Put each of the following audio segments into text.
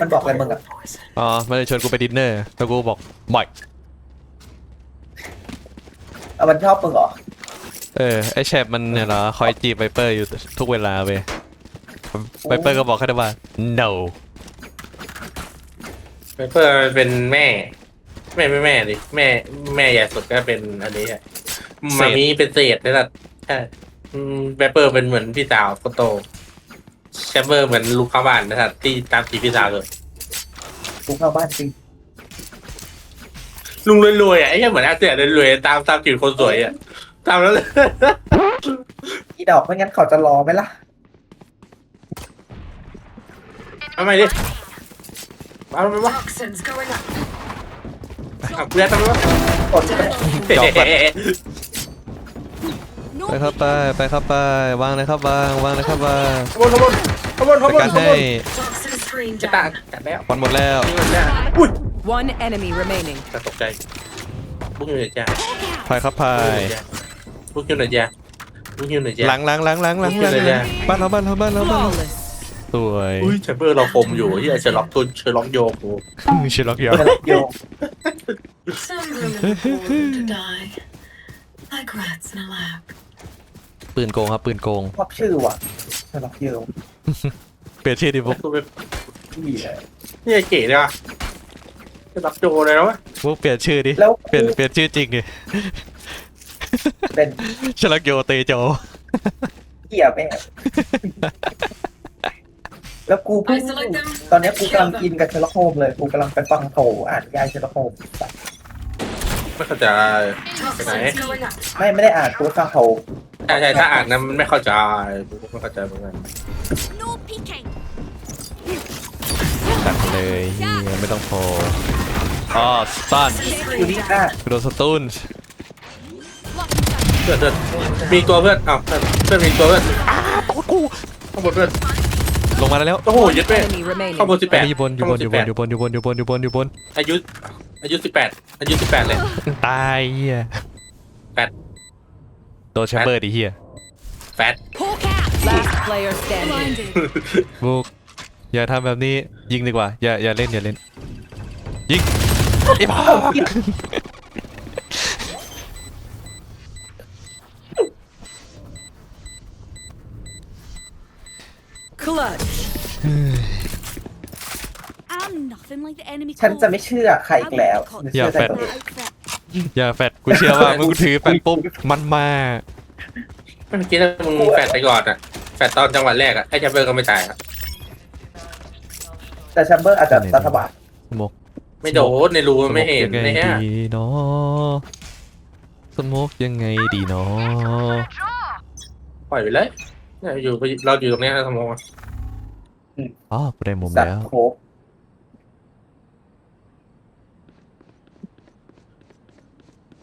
มันบอกอะไรมึงอะอ๋อมันเลยชวนกูไปดินเนอร์แต่กูบอกบ่อยเอามันชอบมึงเหรอ เออไอแชปมันเนี่ยเหรอคอยจีบไวเปอร์อยู่ทุกเวลาเว้ยไวเปอร์ก็บอกแค่ว่า no เพื่อเป็นแม่ แม่ไม่แม่ดิแม่แม่ใหญ่สุดก็เป็นอันนี้อะเศษมามีเป็นเศษนี่แหละใช่อืมแรปเปอร์เป็นเหมือนพี่สาวคนโต แชมเบอร์เหมือนลูกข้างบ้านนะครับที่ตามจีบพี่สาวเลยกูเข้าบ้านจริงลุงรวยๆอะไอ้เหี้ยเหมือนอาเซียนรวยๆตามตามจีบคนสวยอะตามแล้วเลยอีดอกไม่งั้นเขาจะรอไหมล่ะทำไมดิเอาทำไมวะ Toxins going up. เอาเพื่อนทำไมวะ กดไปจบก่อนเฮ้ ไปครับไปไปครับไปวางเลยครับวางวางเลยครับวางขบวนขบวนขบวนขจัดบวนการขบให้วน Toxin screen จะตา down. กัดแล้ววันหมดแล้วนี่มันเนี่ยอุ้ย One enemy remaining. จะตกใจบุ้งอยู่ไหนจ้าพายครับพายบุ้งอยู่ไหนจ้าบุ้งอยู่ไหนจ้า หลังหลังหลังหลังหลังหลังเดี๋ยวเดี๋ยวบ้านเราบ้านเราบ้านเราบ้านเรา Flawless. สวยอุ้ยแชมเบอร์เราคมอยู่ที่เชอร์ล็อกตุนเชอร์ล็อกโยกูเชลล็อกยอเปิดโยง Some room in the pool to die. Like rats in a lab. ปืนโกงครับปืนโกงชอบชื่อว่ะสำหรับโยงเปลี่ยนชื่อดิพวกกูเป็นที่เลยนี่ไอ้เก๋เนี่ยเชอร์ล็อกโยเลยนะวะพวกเปลี่ยนชื่อดิแล้วเปลี่ยนเปลี่ยนชื่อจริงดิเป็นเชลล็อกโยเตโจเหี้ยแม่แล้วกูเพิ่ง Isolate them. ตอนเนี้ยกูกำลังอินกับเชลโฮมเลย กูกำลังไปฟังโถอ่านนิยายเชลโฮมไม่เข้าใจ Toxins going up. ไม่ไม่ได้อ่านกูฟังโถ ใช่ใช่ถ้าอ่านนะมันไม่เข้าใจกูก็ไม่เข้าใจเหมือนกัน No peeking. ตัดเลยเหี้ยไม่ต้องโผล่อ๋อสตันอยู่นี่หน้าโดนสตูนเพื่อนเพื่อนมีตัวเพื่อนอ้าวเพื่อนเพื่อนมีตัวเพื่อนอ้าตกกูข้างบนเพื่อนลงมาแล้วโอ้โหยึดไป Enemy remaining. ข้างบนสิบแปดอยู่บนอยู่บนอยู่บนอยู่บนอยู่บนอยู่บนอยู่บนอยู่บนอายุอายุสิบแปดอายุสิบแปดเลยตายเฮียแปด โดนแชมเบอร์ดิเฮียแฟต Poke out. Last player standing. Blinded. บุกอย่าทำแบบนี้ยิงดีกว่า อย่าอย่าเล่นอย่าเล่น ยิงไอ้บ้า Clutch. I'm nothing like the enemy. ฉันจะ called. ไม่เชื่อใครอีกแล้วจะเชื่อใจตัวเอง Outfit. อย่าแฟดกูเชื่อว่ามึงถือแฟดปุ๊บมันมาเมื่อกี้ถ้ามึงแฟตไปก่อนอะแฟตตอนจังหวัดแรกอะไอ้แชมเบอร์ก็ไม่ตายอะแต่แชมเบอร์อาจจะรัฐบาลสมกไม่โดนในรูมันไม่เห็นสกยังนะไงฮะดีเนาะสมกยังไงดีเนาะปล่อยไปเลยเนี่ยอยู่เราอยู่ตรงเนี้ยสมองอ๋อกูได้มุมสัตแล้วว์โค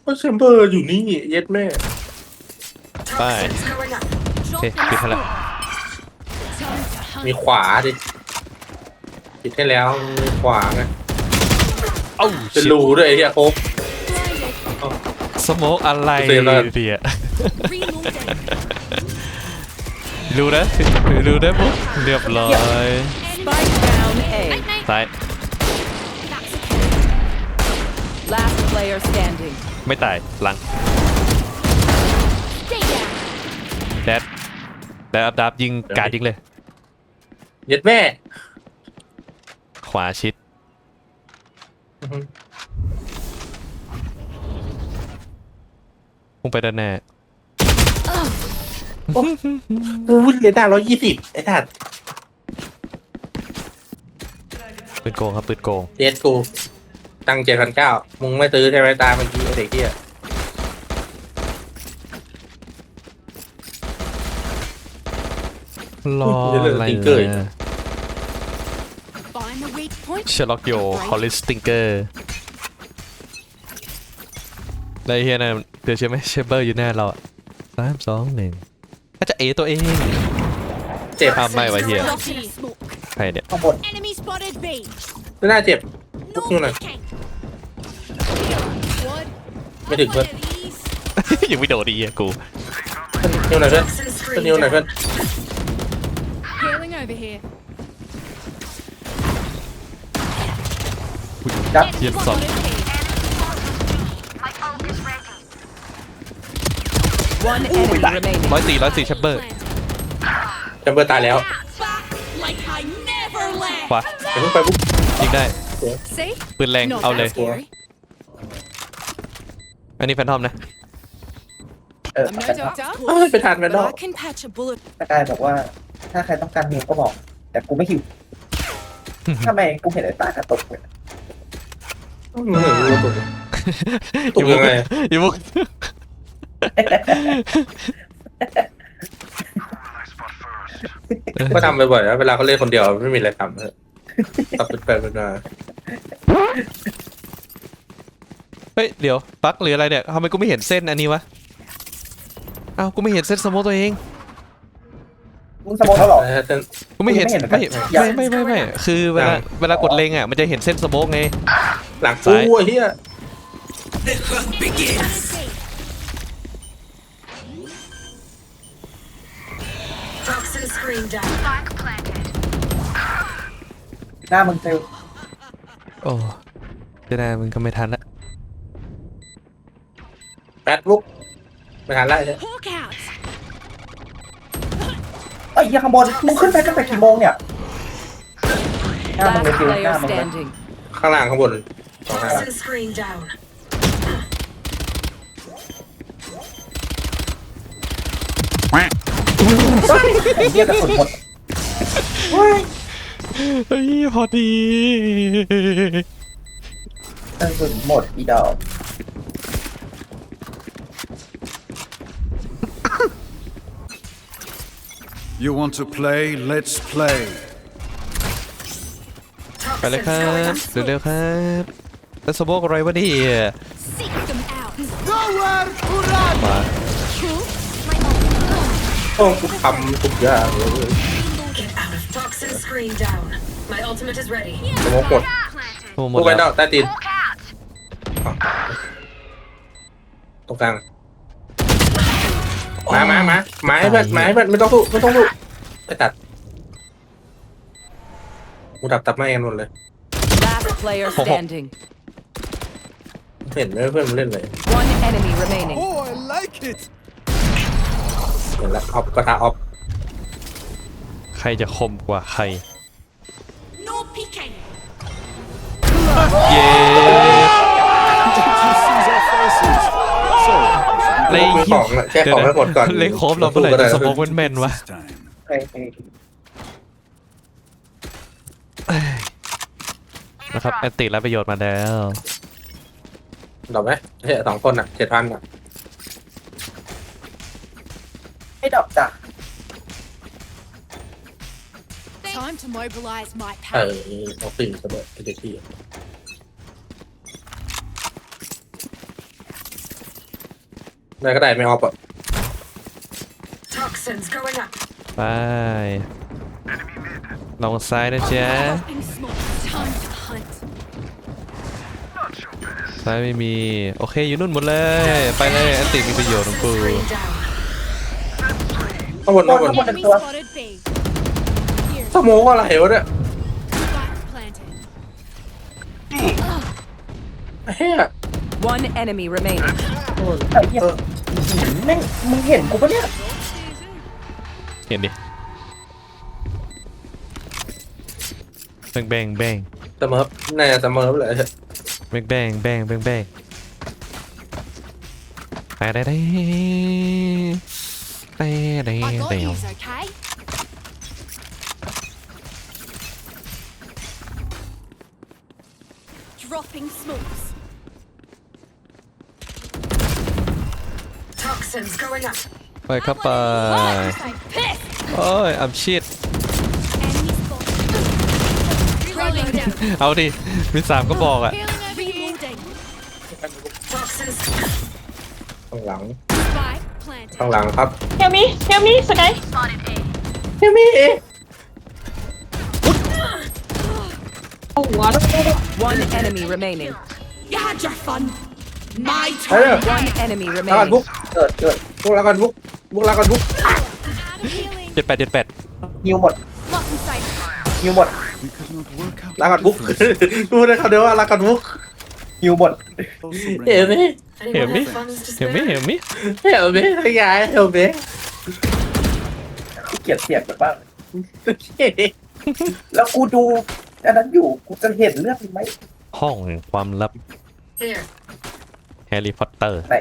กก็แชมเบอร์อยู่นี่เย็ดแม่ Toxins going up. โอเคปิดให้ละ Time to hunt. มีขวาดิปิดให้แล้วมีขวาไงเอ้าเป็นรูด้วยไอ้เหี้ยโคก Blinded. สโมกอะไรเสียแล้วเดีย Reloading. รู้นะรู้นะปุ๊บเรียบร้อย Spike down A. Night night. ซ้าย Last player standing. ไม่ตายหลัง stay down. แดดแดดอัพดับยิงการดยิงเลย เย็ดแม่ ขวาชิด อื้อหือพุ่งไปด้านหน้า อู้ยเลด้าร้อยยี่สิบไอ้ทัดปืนโกงครับปืนโกงเย็ดกู ตั้งเจ็ดพันเก้ามึงไม่ซื้อใช่ไหมตามเมื่อกี้ไอ้เด็กเหี้ยรออะไรนะ Find the weak point. เชลล็อกโยคอลลิสติงเกอร์แล้วไอ้เฮียนะเดี๋ยวใช่ไหมเชเบอร์อยู่หน้าเราอะสามสองหนึ่งก็จะเอตัวเอง เจ็บอะไม่วะเฮีย Lost in a smoke. ใครเนี่ย ข้างบน Enemy spotted B. เลด้าเจ็บ No Look, Nuna. peeking. What? ไม่ถึงเพื่อน One of these. ยังไม่โดดดีอะกูนิ้วหน่อยเพื่อน Toxin ขึ้น screen นิ้วหน่อย down. เพื่อน Healing over here. จับเยียนสอง One enemy remaining. ร้อยสี่ร้อยสี่แชมเบอร์แชมเบอร์ตายแล้ว Like I never left. ขวาเดี๋ยวเพิ่งไปปุ๊บยิงได้ See? ปืนแรง Not เอาเลย that scary. อันนี้แฟนทอมนะ เออ I'm แต่ no doctor, เอ้ยไปทานแมนด but อ I can patch a bullet. สกายบอกว่า ถ้าใครต้องการหิวก็บอก แต่กูไม่หิวทำไมกูเห็นไอ้ตากระตุกเลยไม่รู้ตุกตุกยังไงอีมุกก็ทำบ่อยๆนะเวลาเขาเล่นคนเดียวไม่มีอะไรทำเออตับเป็นแปลเป็นมา เฮ้ย เดี๋ยวปักหรืออะไรเนี่ยทำไมกูไม่เห็นเส้นอันนี้วะอ้าวกูไม่เห็นเส้นสโมกตัวเอง มึงสมองแล้วเหรอ เออเต้นกูไม่เห็นกูไม่เห็นเหมือนกัไม่นไม่ไม่ไม่ไม่คือเวลาเวลากดเล็งอะมันจะเห็นเส้นสโมกไง หลังกูไอ้เหี้ย Toxin screen down. หน้ามึงเซลโอ้จะได้มึงก็ไม่ทันละ แปดลุกไม่ทันแล้วไอ้เหี้ย Hawk out. เอ้ยเหี้ยข้างบนมึงขึ้นไปตั้งแต่กี่โมงเนี่ยหน้ามึงเลย Last ฟิวห player น้ามึงเลย standing. ข้างล่างข้างบนสองข้างล่าง Toxin screen down. ไอ้เหี้ยกระสุนหมดเฮ้ยพอดี กระสุนหมดอีดอก You want to play? Let's play. ไปเลย Toxins ครั going บ up. เร็วๆครับแล้วสโมกอะไรวะเนี่ย Seek them out. มา โอ้กูทำทุกอย่างเลย Get out of toxin screen down. My ultimate is ready. สมองหมด โอ้หม กู ด ไป แล้ว ดอกใต้ตีนอ๋อตรงกลาง มามามาไม้เพื่อนไม้เพื่อนไม่ต้องสู้ไม่ต้องสู้ไปตัดกูดับตัดไม้กันหมดเลย Last player standing. เห็นไหมเพื่อนมันเล่นเลย One enemy remaining. Oh, I like it. เห็นแล้วออฟกระทะออฟใครจะคมกว่าใคร No peeking. เย้ เลยมือของอะแค่ของให้หมดก่อนเลยโครบเราเมื่อไหร่จะสโมกแม่นๆวะ this time. เฮ้ยเฮ้ยนะครับแอนติรับประโยชน์มาแล้วดอกไหมเฮ้ยสองคนอะเจ็ดพันอะให้ดอกจ้ะ Time to mobilize my เอ power. อเอาสิ่งเสมอไอ้เด็กที่ ได้ก็ได้ไม่ออฟอะ Toxins going up. ไปลองซ้ายนะจ๊ะ Dropping smoke. Time to hunt. ซ้ายไม่มี โอเคอยู่นู่นหมดเลย ไปเลยแอนติมีประโยชน์ของกู Screen down. ข้างบนข้างบน What Enemy the fuck? spotted B. Here. สโมกอะไรวะเนี่ย Spike planted. เฮ้ย One enemy remaining. ไอ้เหี้ยแม่งมึงเห็นกูปะเนี่ย เห็นดิแบงแบงแบงเสมอน่าจะเสมอไปเลยแบงแบงแบงแบงแบงไปได้ได้ได้ได้ I got ได้ these, okay? Dropping smokes. Toxins going up. ไปเข้าไป Oh, so pissed. โอ้ยอัมชิด Enemy spotted. Reloading. เอาดิ มีสามก็บอกอะ Healing over Reloading. Toxins. ข้างหลัง Spike planted. ข้างหลังครับ Help me, help me, Sky. ยังมีเอ Oh, what? One enemy remaining. You had your fun. My เฮ้ย One enemy ลากันบุ๊ก remaining. เกิดเกิดบุ๊กลากันบุ๊กบุ๊กลากันบุ๊ก Out of healing. เจ็ดแปดเจ็ดแปดฮิวหมด Lock in sight. ฮิวหมด We could not work out. ลากันบุกดูได้เขาเดียวว่าลากันบุกฮิวบท Also เห็น bring ไหม Hiểu Anyone biết. have funds to เห็นไหม spare? เห็นไหมเห็นไหมทั้งยายเห็นไหมกูเกลียดเสียงแบบบ้างแล้วกูดูอันนั้นอยู่กูจะเห็นเรื่องนี้ไหมห้องแห่งความลับ Here. แฮร์รี่พอตเตอร์ไหน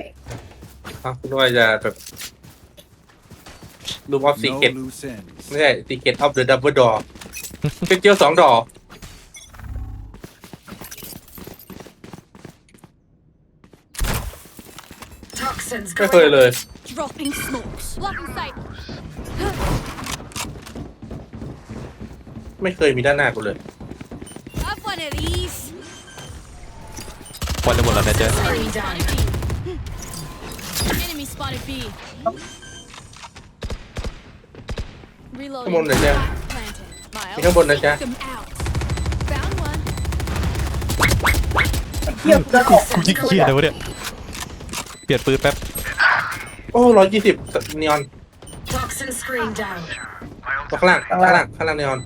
อ้าวคุณว่าจะแบบรูมออฟซี no เกต loose ends. ไม่ใช่ซีเกตออฟเดอะดับเบิลดอเป็นเจียวสองดอก Toxins ไม่ going เคย up. เลย Dropping smokes. Blocking sight. ไม่เคยมีด้านหน้ากูเลย Have one of these. วันละหมดแล้วนะเจ๊ Screen down. Enemy spotted B. Reloading. ข้างบนหน่อยจ้ะ Planted. มีข้างบนนะจ๊ะ Take them out. Found one. เทียบเรื่องของกูยิ่งเครียดเลยวะเนี่ยเปลี่ยนปืนแป๊บโอ้ร้อยยี่สิบนีออน Toxin screen down. ตัวข้างล่างข้างล่างข้างล่างนีออน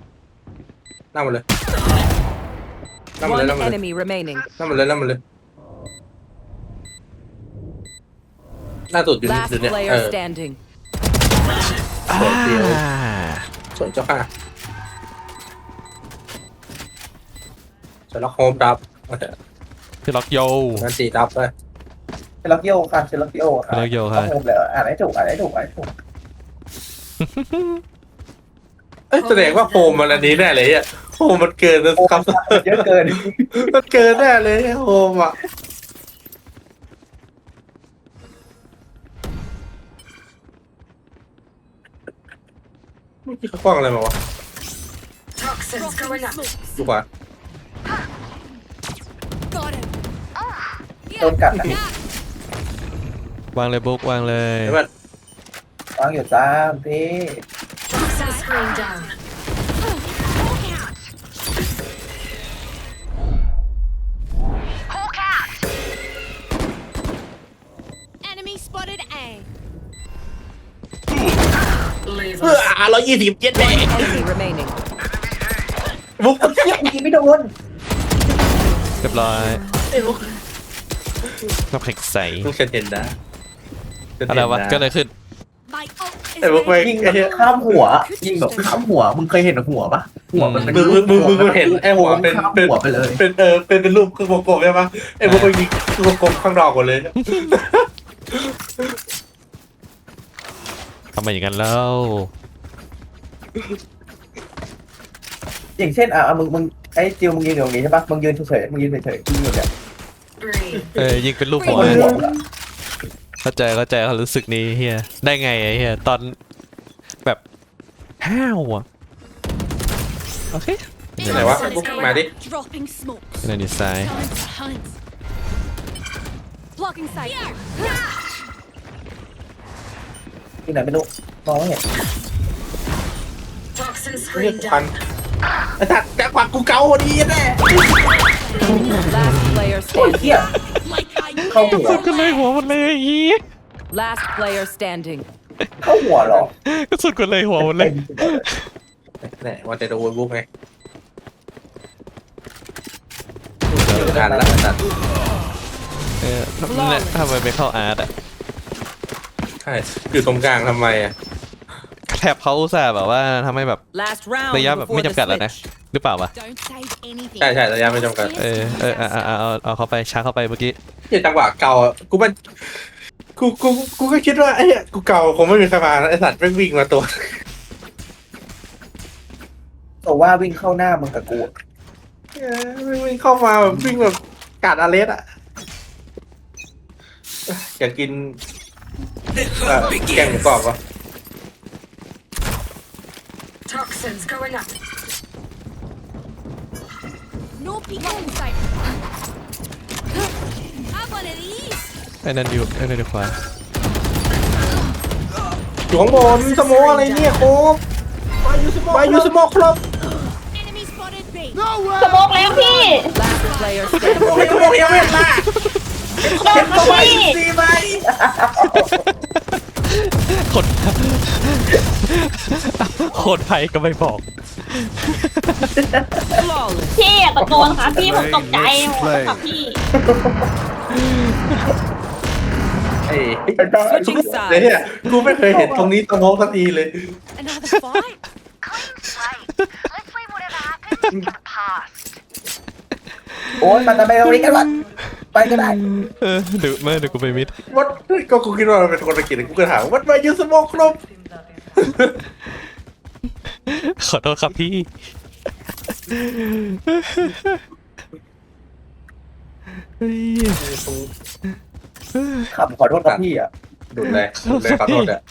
นั่งหมดเลยนั่งหมดเลย One นั่งหมดเลย enemy remaining. นั่งหมดเลยนั่งหมดเลย หน้าสุดอยู่นี่ Last อยู่เนี่ยเอ player อ standing. สวยเดียวสวยเจ้าค่ะสวยล็อกโฮมดับที่ล็อกโยงั้นสี่ดับเลยเชลล็อกโยค่ะเชลล็อกโยค่ะเชลล็อกโยค่ะต้องโฮมเลยอ่านให้ถูกอ่านให้ถูกอ่านให้ถูกเอ้ยแสดงว่าโฮมมันอันนี้แน่เลยอะโฮมมันเกินนะโฮครับมเยอะเกินมันเกินแน่เลยโฮมอะ เมื่อกี้เขากล้องอะไรมาวะ Toxins going up. Smokes. ดูกว่า Got him. โดนกัดนะวางเลยบุ๊กวางเลย เห็นไหมวางอยู่จ้าพี่ Toxin screen down. ยยี่สิบเจ็ดแม่ Enemy remaining. บุ๊กเทียบยิงไม่โดนเรียบร้อยน้ำแข็งใสต้องฉันเห็นนะฉันอะเห็ไรนวะนะก็เลยขึ้น My ult is ไอ้บุ๊กไปยิงแบไอ้บเหี้ยข้ามหัวยิงแบบข้ามหัวมึงเคยเห็นหัวปะหัวมันเป็นมึงมึงมึงมึงมึงเห็นไอ้หัวเป็นข้ามเป็นหัวไปเลยเป็นเออเป็นเป็นรูปคือวงกลมใช่ปะไอ้บุ๊กไปยิงคือวงกลมข้างนอกหมดเลย ทำไมอย่างนั้นแล้ว อย่างเช่นอะมึงมึงไอ้จิวมึงยืนอยู่ตรงนี้ใช่ปะมึงยืนเฉยๆมึงยืนเฉยๆยิงอยู่เนี่ย Breathe. เออยิงเป็นรูปหัวบนหัวมึงอะเข้าใจเข้าใจเขารู้สึกนี้เฮียได้ไงไอ้เฮียตอนแบบห้าวอะโอเคไหนวะบุ๊กมาดิ dropping smokes. ในดีไซน์ Time to hunt. Blocking sight. ที่ไหนไม่รู้มองไม่เห็น Toxin เรียก screen ควัน down. ไอ้สัตว์แต่กว่ากูเกาพอดีแน่ Last player โอ้ยเทีย standing. Like I เข้าหัวก็เลยหัวหมดเลยเฮีย Last player standing. เข้าหัวเหรอ ก็สุดก็เลยหัวหมดเลย แน่ว่าแต่โดนบุ๊กไงเจอกันแล้วไอ้สัตว์เออเนี่ยทำไมไม่เข้าอาร์ตอะใช่อยู่ตรงกลางทำไมอะ แท็บเขาอุตส่าห์แบบว่าทำให้แบบ Last round ระยะแบบ before ไม่ the จำกัดแล้วนะ switch. หรือเปล่าวะ don't save anything. ใช่ใช่ระยะไม่จำกัด เออเออเอาเอาเอาเอาเข้าไปช้าเข้าไปเมื่อกี้ เหี้ยจังหวะเก่าอะกูมันกูกูกูก็คิดว่าไอ้เหี้ยกูเก่าคงไม่มีใครมาไอ้สัตว์แม่งวิ่งมาตัวโซว่าวิ่งเข้าหน้ามึงกับกู เออวิ่งเข้ามาแบบวิ่งแบบกาดอาเลสอะอยากกินเอ่อแกงหมูกรอบวะ Toxins going up. No peeking sight. Have one of these. ไอ้นั่นอยู่ไอ้นั่นอยู่ขวาอยู่ข้างบนสโมอะไรเนี่ยโครบวายุสโมครบ Enemy spotted B. สโมกแล้วพี่ Last player โอ้ standing. ยสโมกยังไม่มาโดนเขาพี่ดีไหม คนโคตรไพ่ก็ไม่บอก Flawless. พี่อย่าตะโกนค่ะพี่ผมตกใจหมดค่ะพี่ไอ้ Switching เดี๋ยว sides. เนี่ยกูไม่เคยเห็นตรงนี้ตะโมกสักทีเลย Another fight? Let's leave whatever happened in the past. โอ้ยมันจะไปตรงนี้กันวะ ไปก็ได้เออเดี๋ยวไม่เดี๋ยวกูไปมิดวัดก็กูคิดว่ามันเป็นคนอังกฤษกูก็ถามวัดมายูสโมกครบขอโทษครับพี่ เฮ้ยขับขอโทษครับพี่อะดุเลยดุเลยขอโทษอะ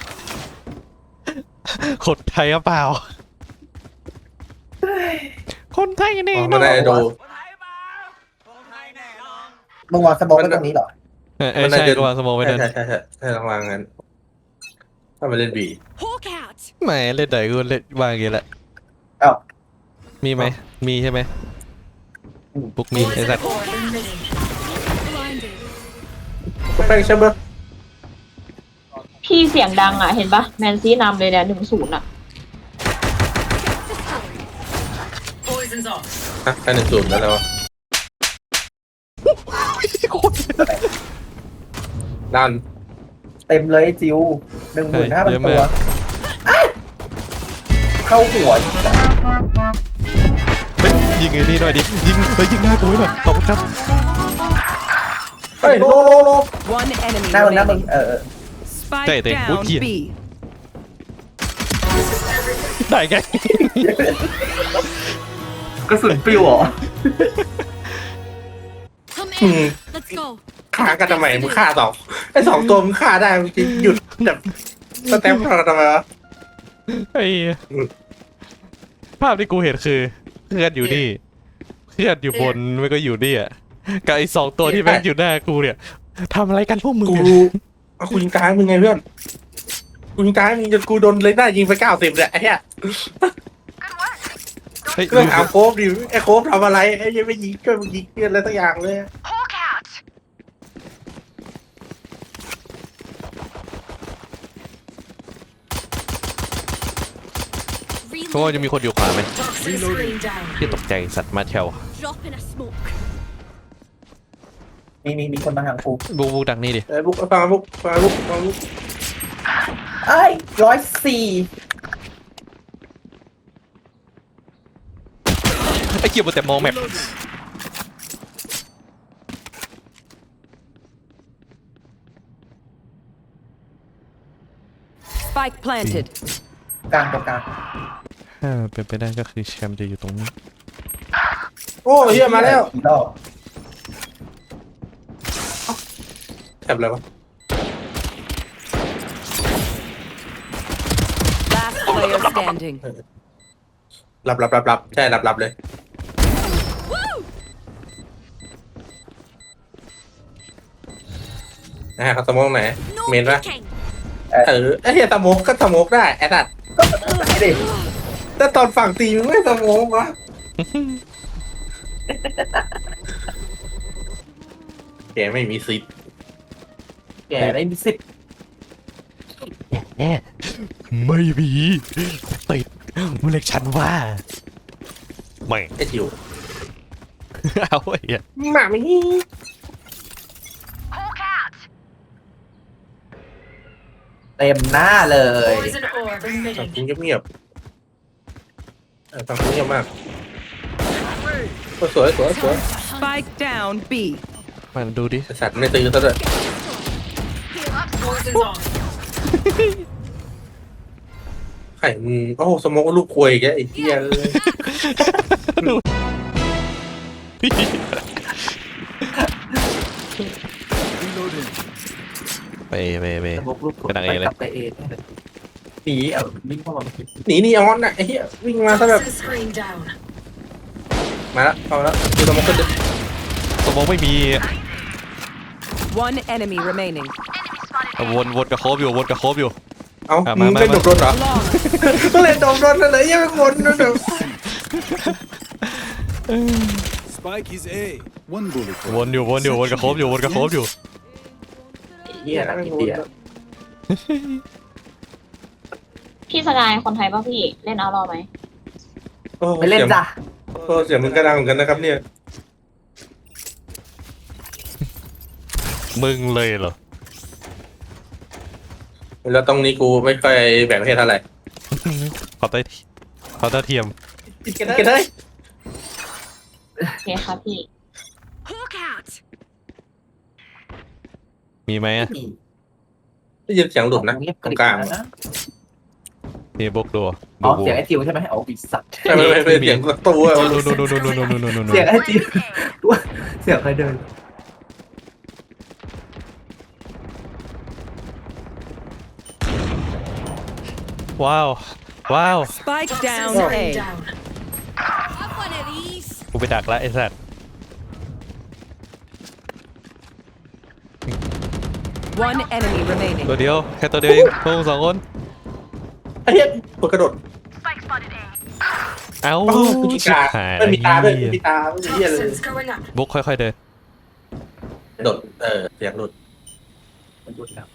คนไทยหรือเปล่า คนไทยนี่อ๋อมันได้ดู มึงวางสโมองไว้ตรงนี้เหรอ เออเออใช่ก็วางสมองไว้ใช่นั่นใช่ใช่ใช่ใช่ลองวางงั้นถ้ามันเล่นบี Hawk out! ไม่เล่นไหนกูเล่นวางอย่างงี้แหละเอ้ามีไหมมีใช่ไหมบุกมีไอ้สัตว์ Blinded. แป้งใช่ไหมพี่เสียงดังอะ เห็นปะแมนซีนำเลยเนี่ยหนึ่งศูนย์อะฮะแค่หนึ่งศูนย์แล้วแล้วะ ด้านเต็มเลยจิวหนึ่งหมื่นห้าพันเยอะตัมาวกเข้าหัวเฮ้ยยิงไอ้นี่หน่อยดิยิงเฮ้ยยิงหน้ากูไว้หน่อยขอบคุณครับเฮ้ยโลโลโล One enemy หน้ามึงหน้ามึง remaining. เออเออ Spike Đây, đây, down bút kia. B. ได้ไงกระสุนปลิวเหรอ Come อืม in. Let's go. ฆ่ากันทำไมมึงฆ่าสองไอ้สองตัวมึงฆ่าได้มึงจะหยุดแบบสแตมป์เราทำไมวะ ไอ้ภาพที่กูเห็นคือเพื่อนอยู่นี่เพื่อนอยู่บนไม่ก็อยู่นี่อะกับไอ้สองตัวที่แม่งอยู่หน้ากูเนี่ยทำอะไรกันพวกมึงกูอะเอากูยิงตายมึงไงเพื่อนกูยิงตายมึงจนกูโดนเลยหน้ายิงไปเก้าสิบเนี่ยไอ้เหี้ยเฮ้ยเรื่องเอาโคบดิไอ้โคบทำอะไรไอ้ยังไม่ยิงช่วยมึงยิงเพื่อนอะไรสักอย่างเลย Hawk out. เพราะว่าจะมีคนอยู่ขวาไหม Reloading. ที่ตกใจสัตว์มาแถว Drop in a smoke. มีมีมีคนมาทางกูบุกบุกดักนี่ดิไอ้บุ๊กฟังบุ๊กฟังบุ๊กฟังบุ๊กไอ้ร้อยสี่ไอ้เกียบแต่มองแมพ Spike planted. กลางตรงกลาง ถ้าเป็นไปได้ก็คือแชมป์จะอยู่ตรงนี้ โอ้เฮียมาแล้วกี่รอบแถบอะไรวะ Last player standing. รับรับรับรับใช่รับรับเลย นะฮะเขาสโมองไหน No Miền ra. peeking. เออไอ้เฮียสโมองก็สโมองได้ไอ้สัตว์ไม่ดิ แต่ตอนฝั่งตีมึงไม่สโมองวะแกไม่มีสิทธิ์แกได้มีสิบแน่ไม่มีติดมึงเรียกฉันว่าไม่ไอ้จิ๋วเอาไอ้เหี้ยหมาไม่ Hawk out. เต็มหน้าเลยฝั่งคุณเงียบๆ เออฝั่งคุณเงียบมากสวยสวยสวย Spike down B. มันดูดิ ไอ้สัตว์ไม่ตื้อซะด้วยไข่มึงโอ้โหสโมองลูกควยอีกแล้วไอ้เหี้ยเลย Reloading. ไปไปไป สมกลูกเป็นอะไรเลย กลับไปเอง หนีเอาวิ่งเข้ามาหนีนีออนน่ะไอ้เหี้ยวิ่งมาซะแบบมาแล้วเอาแล้วดูสโมองขึ้นดิสมองไม่มี One enemy remaining. วนวนกับโคบอยู่วนกับโคบอยู่ เอาอะมึมางมาเล่นโดดโดนเหรอ Long. ก็เล่นโดดโดนนั่นเลยยังไม่คนนั่นเดี๋ยว Spike is A. One bullet. วนอยู่วนอยู่วนกับโคบอยู่วนกับโคบอยู่เฮียนักอินเดีย พี่สกายคนไทยป่ะพี่เล่นเอารอไหมโอ้ไปเล่นสียงจ้ะโอ้เสียงมึงก็ดังเหมือนกันนะครับเนี่ยมึงเลยเหรอ แล้วตรงนี้กูไม่ค่อยแบ่งประเภทเท่าไหร่ขอเต้ขอเต้าเทียมกันได้ โอเคครับพี่ Hawk out. มีไหมอะ ได้ยินเสียงหลุดนะเงียบตรงกลาง นะมีบกดูอ๋อดูเสียงไอ้ทิวใช่ไหมอ๋อปีสัตว์ไม่ไม่ไม่ไม่เสียงประตูอะดูดูดูดูดูดูดูดูดูดูเสียงไอ้ทิวเสียงใครเดินว้าว ว้าว Spike down Screen A. down. Have one of these. กูไปดักแล้วไอ้สัตว์ One enemy remaining. ตัวเดียวแค่ตัวเดียวเองพวกมึงสองคนไอ้เหี้ยกดกระโดด Spike spotted A. เอ้าโอ้ไม่มีชิบตาหายไม่มีตาด้วยเหี้ไม่ยมีตาไม่มีเหี้ยเลย Toxins going up. บกค่อยๆเดินกระโดดเออเสียงหลุดมันดูดแล้ว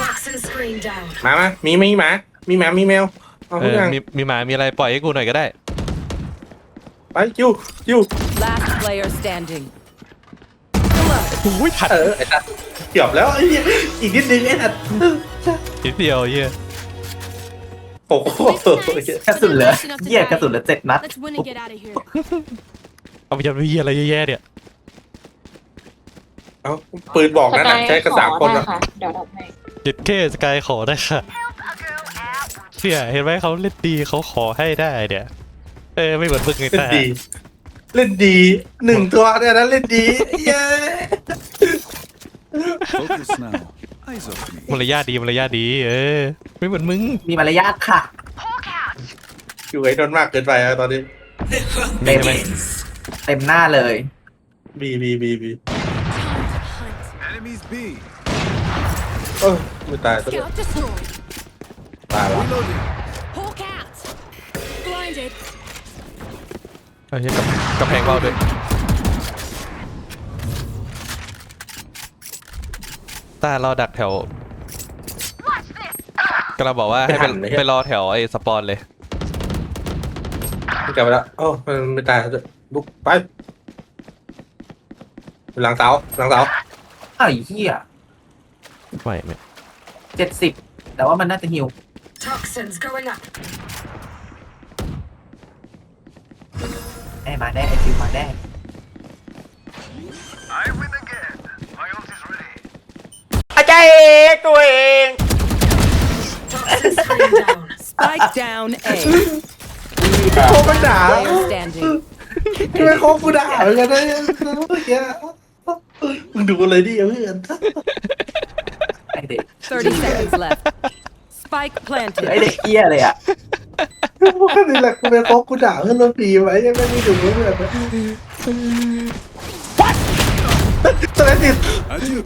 Toxin screen down. มามามีมีหมา มีหมา มีแมว เอาเอทุกออย่างมีมีหมามีอะไรปล่อยให้กูหน่อยก็ได้ ไปคิวคิว Last player standing. อุ้ยถัดเออไอ้ตัดเกือบแล้วไอ้เหี้ยอีกนิดนึงไอ้ตัด นิดเดียวเหี้ยโอ้โหกระสุนเหลือเหี้ยกระสุนเหลือเจ็ดนัด Let's win and get out of here. เอาไปยัดไปเหี้ยอะไรแย่ๆเนี่ยเอาปืนบอกสนั่นกาน่ะยใช้กระขสาอมคนได้อะค่ะเดี๋ยวดับให้จิตเคสกายขอได้ค่ะ Help a girl out. เชี่ยเห็นไหมเขาเล่นดีเขาขอให้ได้เนี่ยเออไม่เหมือนมึงไงเล่นแต่ดี เล่นดีหนึ่งตัวเนี่ยนะเล่นดีเย้ Focus now. Eyes off me. มารยาทดีมารยาทดี เออ ไม่เหมือนมึงมีมารยาทค่ะ Hawk out. อยู่ไอ้โดนมากเกินไปอะตอนนี้เต็มใช่ไหมเต็มหน้าเลยบีบีบีบี Enemies B. เออไม่ตายซะด้วย Scout destroyed. ตายละ Reloading. Hawk out. Blinded. เอาเหี้ยกับกำแพงเบาด้วย ตาเราดักแถวกำลังบอกว่าให้ไปไปรอแถวไอ้สปอนเลยไม่กลับไปแล้วโอ้มันไม่ตายซะด้วยบุกไปหลังเสาหลังเสาไอ้เหี้ยไม่ไม่เจ็ดสิบแต่ว่ามันน่าจะหิว Toxins going up. แน่มาแน่ไอ้ทิวมาแน่ I win again. My ult is ready. อาจารย์เองตัวเอง Toxin screen down. Spike down A. โคตรไม่ด่า Player standing. ทำไมโคตรกูด่าเหมือนกันนะเมื่อกี้มึงดูเลยดิเพื่อน ไอเด็ก 30 seconds left. Spike ไอ planted. เด็กเหี้ยเลยอะพวกนี้แหละกูเป็นโคตรกูด่าเพื่อนเราปีไว้ยังไม่ได้ดูเพื่อนนะตัวไหนติด Adieu.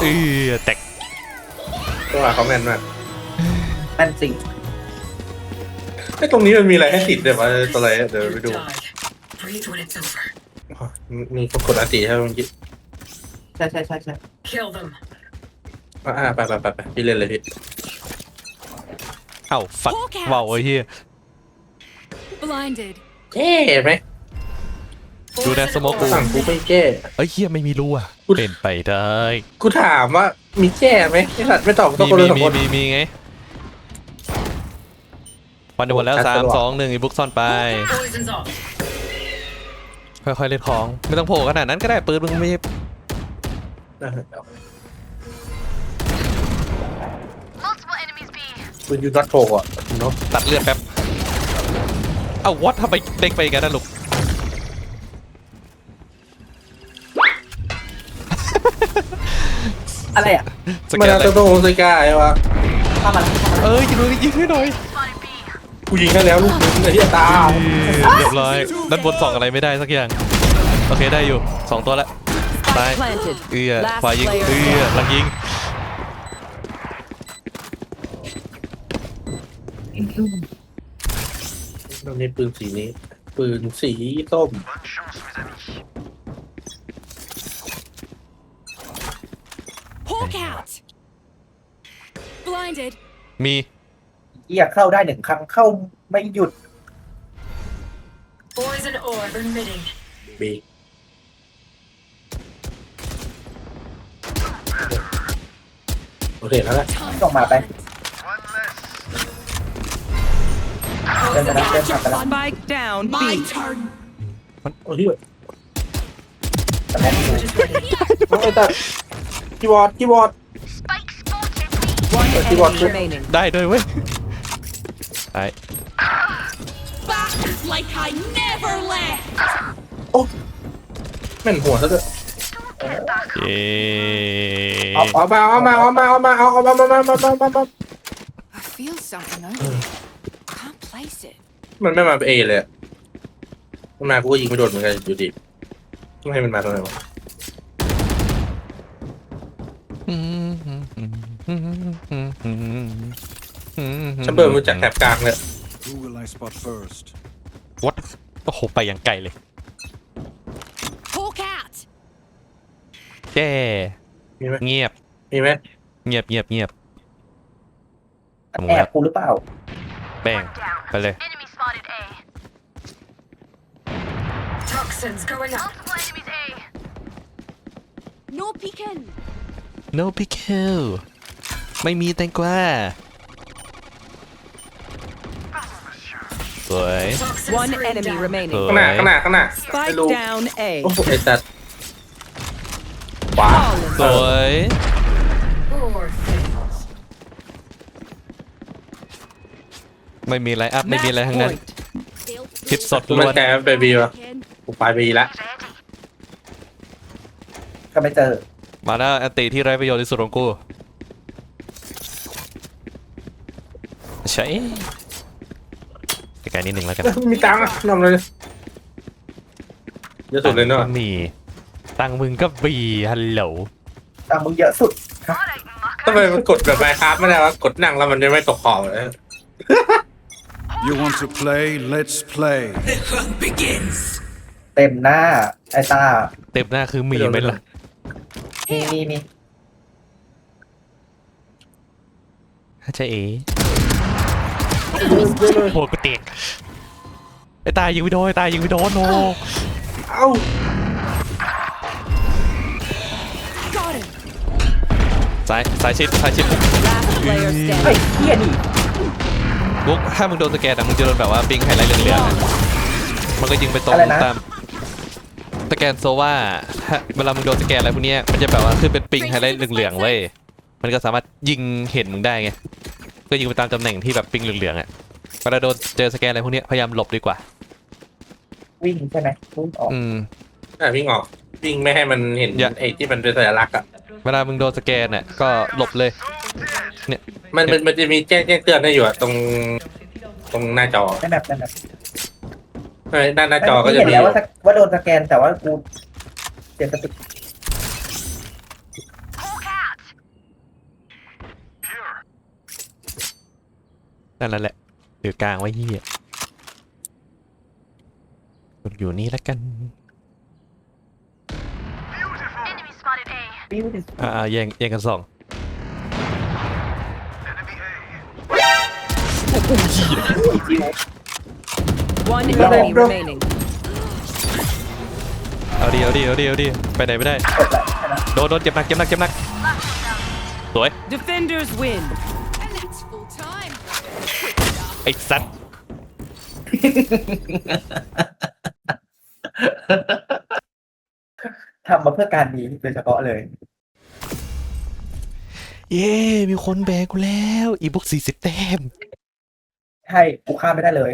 เออแตกตัวเขาแม่นมากแม่นจริงไอ้ตรงนี้มันมีอะไรให้ติดเดี๋ยวมาตัวอะไรเดี๋ยวไปดู Died. Breathe when it's over. มีคนกดอาติใช่ไหมเมื่อกี้ใช่ใช่ใช่ใช่ Kill them. อ่าไปไปไปไปพี่เล่นเลยพี่เอ้าฟักเบาไอ้เหี้ย Blinded. เจ๊ไหม ดูนะสโมกกูสั่งกูไม่แก้ เอ้ยเหี้ยไม่มีรูอะกูเป็นไปได้กูถามว่ามีแก้ไหมไอ้สัตว์ไม่ตอบกูต้องมีคนมีละสองคน มีมีมีไงวันเดียวหมดแล้วชัดสามสะดวก สองหนึ่งอีบุ๊กซ่อนไป Poison's off. ค่อยๆเล่นของ ไม่ต้องโผล่ขนาดนั้นก็ได้ปืนมึงไม่ Multiple enemies B. ปืนยูน็อตโผอะเนาะตัดเลือดแป๊บเอ้าวัดทำไมเด้งไปกันนะลูก อะไรอะสมัแกนนอาอะไรจจะต้องใส่กล้าไอ้วะเข้ามาแล้วเข้ามาแล้วเอ้ยยิงเลยยิงให้หน่อย Spotted B. กูยิงให้แล้วลูกนึงไอ้ที่ตาเรียบร้อยด้านบนส่องอะไรไม่ได้สักอย่าง โอเคได้อยู่สองตัวละตาย Spike planted. เอื้อ Last ฝ่ายยิง player เอื้อ standing. หลังยิงตรงนี้ปืนสีนี้ ปืนสีส้ม Look out! Blinded. มีเอียเข้าได้หนึ่งครั้งเข้าไม่หยุด Poison orb emitting. บีโอเคแล้วนะ Time Don't matter. to hunt. Poison Don't matter, don't matter. action on Spike down. my B. turn. โอ้ยแต่แม่ง Just ready. โอ้ยแต่ คีย์บอร์ดคีย์บอร์ด Spike spotted. One Let's see what- enemy remaining. ได้ด้วยเว้ยไป Back like I never left. แม่นหัวซะด้วยเย้เอาเอามาเอามาเอามาเอามาเอาเอามามามามามามา I feel something over there. Can't place it. มันไม่มาเอเลยอะมันมากูก็ยิงไม่โดนเหมือนกันอยู่ดีต้องให้มันมาตรงไหนวะ ฉันเบิร์มาจากแถบกลางเลย Who will I spot first? วัดโอ้โหไปอย่างไกลเลย Hawk out. แจ้มีไหมเงียบมีไหมเงียบเงียบเงียบทำแอไงบกูหรือเปล่า แบ่งไปเลย Enemy spotted A. Toxins going up. Multiple enemies A. No peeking. No pickle ไม่มีแตงกวาสวย Toxin One screen enemy down. ส remaining. วข้างหน้าย ข้างหน้าข้างหน้าไม่ Spike รู้ down A. โอ้โหไอ้สัตว์ขวาสวย Poor things. ไม่มีไลน์อัพ ไม่มีอะไร Match ทั้งนั้น point. They'll คิดสดกูล้มันวน แกเบบีวะ Ken. กูไปบีละก็ไม่เจอ มาแล้วอันติที่ไร้ประโยชน์ที่สุดของกูใช่ไกลๆนิดหนึ่งแล้วกันมีตังค์อะนำเลยเยอะสุดเลยเนาะตังค์มีตังค์มึงก็บีฮัลโหลตามมึงเยอะสุดทำไมมันกดแบบไมค์ครับไม่ได้วะกดนั่งแล้วมันจะไม่ตกขอบเลย You want to play? Let's play. เต็มหน้า ไอ้ตา เต็มหน้าคือมีไหมล่ะ มีมีมีใช่เอ๋โหกูเตกไอ้ตายยิงไม่โดนไอ้ตายยิงไม่โดนโนเอ้า Got him. สายสายชิดสายชิด Last player ไอ้ standing. เหี้ยนี่บุ๊กถ้ามึงโดนสแกนอะมึงจะโดนแบบว่าปิงไฮไลท์เหลืองๆอะมันก็ยิงไปตรงอะไรนะ ตามส แกนโซว่าถ้าเวลามึงโดนสแกนอะไรพวกเนี้ยมันจะแบบว่าขึ้นเป็นปิงไฮไลท์เหลืองๆเว้ยมันก็สามารถยิงเห็นมึงได้ไงก็ยิงไปตามตำแหน่งที่แบบปิงเหลืองๆอะเวลาโดนเจอสแกนอะไรพวกเนี้ยพยายามหลบดีกว่า วิ่งใช่ไหมวิ่งออกอืมอะวิ่งออกวิ่งไม่ให้มันเห็นอย่าไอ้ที่มันเป็นสัญลักษณ์อะเวลามึงโดนสแกนเนี่ยก็หลบเลยมันมันมันจะมีแจ้งแจ้งเตือนให้อยู่อะตรง ตรงหน้าจอได้แบบได้แบบ เอ้ยด้านหน้าจอก็จะเห็นมีแล้วว่าสว่าโดนสแกนแต่ว่ากูเสียสติ Hawk out. นั่นแหละถือกลางไว้เหี้ยอยู่นี่แล้วกัน Enemy spotted A. ปิ้วดิอ่าๆแย่งแย่งกันสองปิ้ว One Bro, enemy bro. remaining. เอาดีเอาดีเอาดีเอาดีไปไหนไม่ได้กดแบบชนะโดนโดนเจ็บหนักเจ็บหนักเจ็บหนักสวย Defenders win. And that's full time. ไอ้สัตว์ทำมาเพื่อการนี้โดยเฉพาะเลย เย้ มีคนแบกกูแล้ว อีบุ๊กสี่สิบแต้ม ใช่ กูข้ามไม่ได้เลย